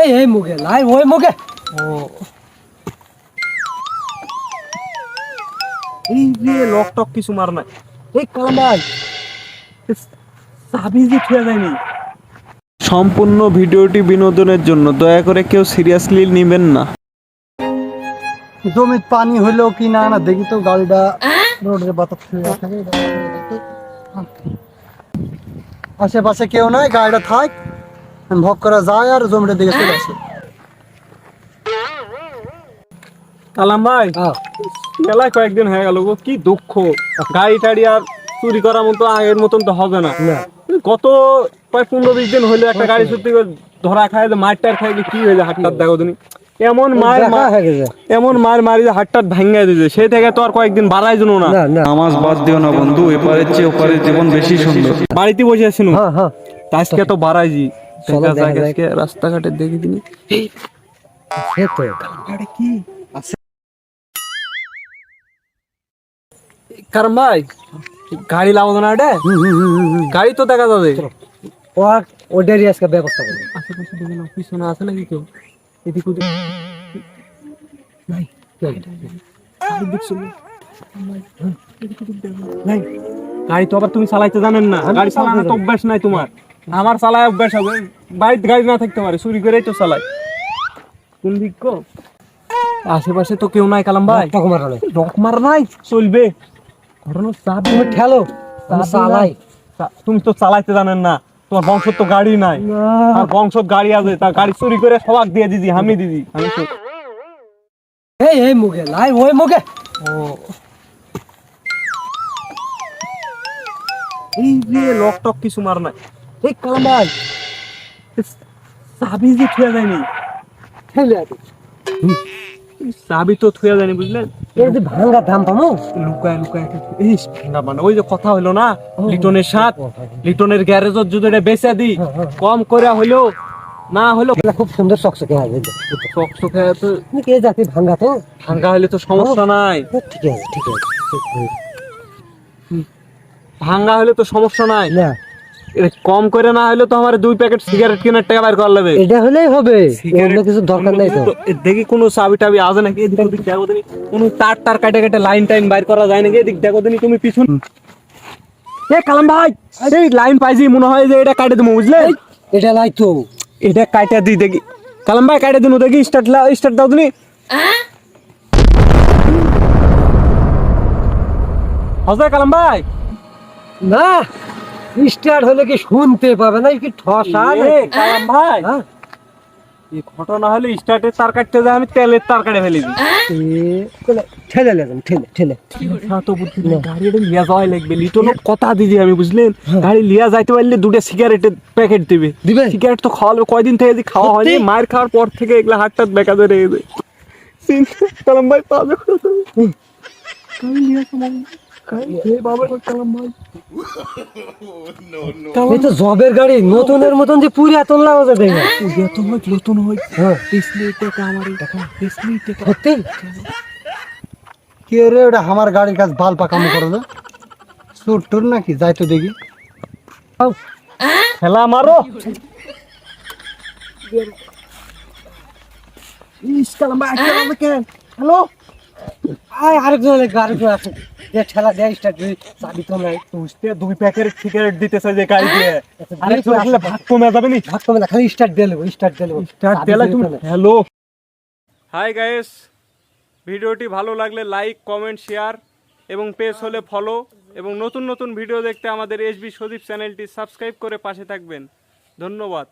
এই এই মুখে লাই ওই মুখে। ও। এই যে লক টক কিছু মার নাই। এই কালাম ভাই চাবি যে ছুঁয়ে যায়নি। সম্পূর্ণ ভিডিওটি বিনোদনের জন্য দয়া করে কেউ সিরিয়াসলি নেবেন না। জমির পানি হলো কি না না দেখি তো গাড়িটা রোডের বাতাস থাকে আশেপাশে কেউ নাই গাড়িটা থাক। ভক করা যায় আর জমিটার দিকে চলে আসে। কালাম ভাই মেলায় কয়েকদিন হয়ে গেল গো কি দুঃখ। গাড়ি টাড়ি আর চুরি করার মতো আগের মতন তো হবে না। না। গত প্রায় পনেরো বিশ দিন হইল একটা গাড়ি সত্যি করে ধরা খায় যে মার টার খাই কি হয়েছে হাটটার দেখো তুমি এমন মার এমন মার মারি যে হাটটার ভাঙ্গা দিয়েছে। সেই থেকে তো আর কয়েকদিন বাড়াই জন্য না। না না। নামাজ বাদ দিও না বন্ধু এপারের চেয়ে ওপারের জীবন বেশি সুন্দর। বাড়িতে বসে আছি নু। হ্যাঁ হ্যাঁ। আজকে তো বাড়াইছি। চলো দেখা যাক। রাস্তাঘাটে দেখি দিনি সে তো কি? কারণ ভাই গাড়ি লাগাবো না হুম। গাড়ি তো দেখা যাবে। ও ওটারই আজকে ব্যবস্থা করবে। আশেপাশে দেখে পিছনে আছে নাকি কেউ? এদিক ওদিক। নাই গাড়ি তো আবার তুমি চালাইতে জানেন না। গাড়ি চালানো তো অভ্যাস নাই তোমার। আমার চালায় অভ্যাস হবে। বাড়িতে গাড়ি না থাকতে পারে চুরি করেই তো চালাই কোন দিক গো? আশেপাশে তো কেউ নাই কালাম ভাই। টক মারা নাই রকমার নাই? চলবে। ঘটনা চাবি তুমি ঠেলো। চালাই। তুমি তো চালাইতে জানেন না। তোমার বংশ তো গাড়ি নাই। আর বংশ গাড়ি আছে তা গাড়ি চুরি করে সবাক দিয়ে দিদি আমি দিদি আমি তো এই এই মুখে লাই ওই মুখে। ও। এই যে লক টক কিছু মার নাই। এই কালাম ভাই চাবি যে থুয়া যায়নি। ঠেলে আছে চাবি তো থুয়া যায়নি বুঝলেন এই যে ভাঙ্গা দাম পামো। লুকায় লুকায় এই ভাঙা মানে ওই যে কথা হইল না? লিটনের সাথ লিটনের গ্যারেজত যদি এটা বেচে দিই কম করে হইল না এটা খুব সুন্দর চকচকে আছে চকচকে তো এই জাতি ভাঙ্গা তো? ভাঙ্গা হইলে তো সমস্যা নাই। ঠিক আছে ঠিক আছে। ভাঙ্গা হলে তো সমস্যা নাই। না। কম করে না হলে তো আমার দুই প্যাকেট সিগারেট কেনার টাকা বাইর করা লাগবে এটা হলেই হবে। অন্য কিছু দরকার নাই তো। দেখি কোনো চাবি টাবি আছে নাকি? এদিক ওদিক দেখো দিনি কোনো তার টার কাটে কাটে লাইন টাইন বাইর করা যায় নাকি? এদিক দেখো দিনি তুমি পিছন। এ কালাম ভাই! এই লাইন পাইছি মনে হয় যে এটা কাটে দেবো বুঝলে? এটা নাই তো। এটা কাটে দিই দেখি। কালাম ভাই কাটে দিন দেখি স্টার্ট স্টার্ট দাও তুমি। হজা কালাম ভাই! না। স্টার্ট হলে কি শুনতে পাবে না? কি ঠসা এ, ভাই। হ্যাঁ? এই ঘটনা হলে স্টার্টের তার কাটতে যায় আমি তেলের তার কাটে ফেলে দিই। ঠেলে লেবেন ঠেলে ঠেলে। তো নেই, গাড়ি এটা লিয়া যাওয়াই লাগবে লিটনের কথা দিদি আমি বুঝলেন? গাড়ি লিয়া যাইতে পারলে দুটো সিগারেটের প্যাকেট দিবে। দিবে? সিগারেট তো খাওয়ালো কয়দিন থেকে যদি খাওয়া হয়নি মায়ের খাওয়ার পর থেকে এগুলা হাটটাত বেকা ধরে গেছে চিন্তা কালাম ভাই পাবে কোথায়? এই তো জবের গাড়ি নতুনের মতন যে পুরি এত হয় নতুন হয়। হ্যাঁ। টাকা আমার টাকা। টাকা কে রে ওটা আমার গাড়ির কাছে বাল পাকামো করে না সুর টুর নাকি? যাই তো দেখি। খেলা মারো। ইস কালাম খেলা হ্যালো? আয় আরেকজন লাগে আরেকজন আছে। যে ঠেলা দেয় স্টার্ট চাবি তো নাই। বুঝতে দুই সিগারেট দিতেছে যে গাড়ি দিয়ে। আচ্ছা, আরে দুই তো আসলে ভাগ কমে যাবে নি? ভাগ কমে না খালি স্টার্ট দিয়ে নেব স্টার্ট দিয়ে নেব। স্টার্ট তুমি হ্যালো। হাই গাইস ভিডিওটি ভালো লাগলে লাইক কমেন্ট শেয়ার এবং পেজ হলে ফলো এবং নতুন নতুন ভিডিও দেখতে আমাদের এসবি সদীপ চ্যানেলটি সাবস্ক্রাইব করে পাশে থাকবেন। ধন্যবাদ।